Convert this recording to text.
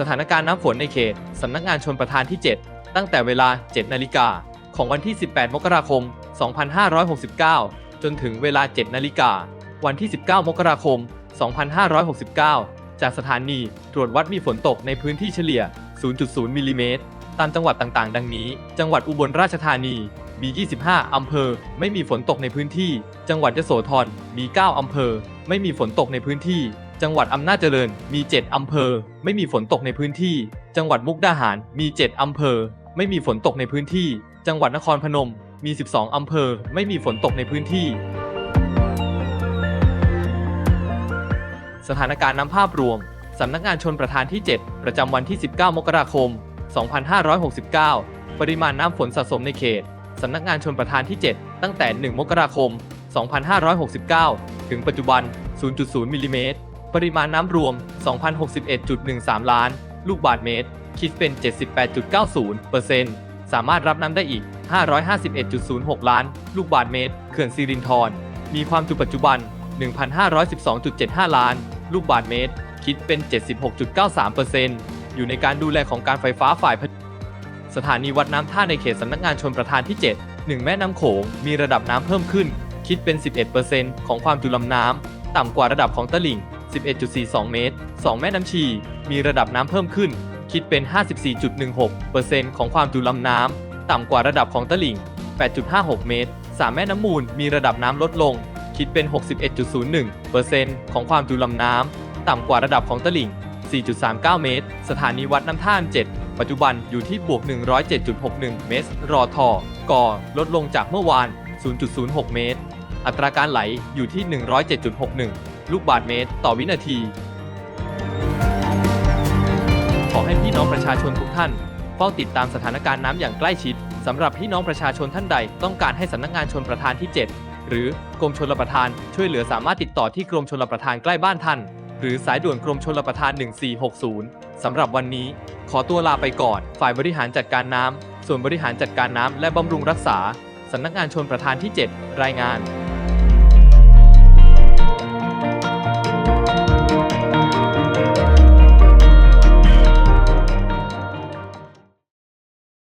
สถานการณ์น้ำฝนในเขตสำนักงานชนประทานที่ 7 ตั้งแต่เวลา 7 นาฬิกา ของวันที่ 18 มกราคม 2569 จนถึงเวลา 7 นาฬิกา วันที่ 19 มกราคม 2569 จากสถานีตรวจวัดมีฝนตกในพื้นที่เฉลี่ย 0.0 มิลลิเมตร ตามจังหวัดต่างๆ ดังนี้ จังหวัดอุบลราชธานีมี 25 อำเภอ ไม่มีฝนตกในพื้นที่ จังหวัดยโสธร มี 9 อำเภอ ไม่มีฝนตกในพื้นที่ จังหวัดอำนาจเจริญมี 7 อำเภอ ไม่มีฝนตกในพื้นที่ จังหวัดมุกดาหารมี 7 อำเภอ ไม่มีฝนตกในพื้นที่ จังหวัดนครพนมมี 12 อำเภอ ไม่มีฝนตกในพื้นที่ สถานการณ์น้ำภาพรวม สำนักงานชนประทานที่ 7 ประจำวันที่ 19 มกราคม 2569 ปริมาณน้ำฝนสะสมในเขต สำนักงานชนประทานที่ 7 ตั้งแต่ 1 มกราคม 2569 ถึงปัจจุบัน 0.0มิลลิเมตร ปริมาณน้ำรวม 2,061.13 ล้าน ลูกบาศก์เมตร คิดเป็น 78.90%สามารถรับน้ำได้อีก 551.06 ล้าน ลูกบาศก์เมตร เขื่อนสิรินธรมีความจุปัจจุบัน 1,512.75 ล้าน ลูกบาศก์เมตร คิดเป็น 76.93%อยู่ในการดูแลของการไฟฟ้าฝ่ายผลิตสถานีวัดน้ำท่าในเขตสำนักงานชนประทานที่ 7 1 แม่น้ำโขง มีระดับน้ำเพิ่มขึ้น คิดเป็น 11%ของความจุลำน้ำ ต่ำกว่าระดับของตลิ่ง 11.42 เมตร 2 แม่น้ำชี มีระดับน้ำเพิ่มขึ้น คิดเป็น 54.16%ของความจุลำน้ำ ต่ำกว่าระดับของตลิ่ง 8.56 เมตร 3 แม่น้ำมูล มีระดับน้ำลดลง คิดเป็น 61.01%ของความจุลำน้ำ ต่ำกว่าระดับของตลิ่ง 4.39 เมตร สถานีวัดน้ำท่าน7ปัจจุบันอยู่ที่บวก 107.61 เมตร รอทอก่อลดลงจากเมื่อวาน 0.06 เมตร อัตราการไหลอยู่ที่ 107.61 ลูกบาศก์เมตร ต่อวินาที ขอให้พี่น้องประชาชนทุกท่านเฝ้าติดตามสถานการณ์น้ำอย่างใกล้ชิดสำหรับพี่น้องประชาชนท่านใด ต้องการให้สำนักงานชนประทานที่ 7 หรือกรมชลประทานช่วยเหลือสามารถติดต่อที่กรมชลประทานใกล้บ้านท่าน หรือสายด่วนกรมชลประทาน 1460 สำหรับวันนี้ ขอตัวลาไปก่อน ฝ่ายบริหารจัดการน้ำส่วนบริหารจัดการน้ำและบำรุงรักษาสำนักงานชนประทานที่ 7 รายงาน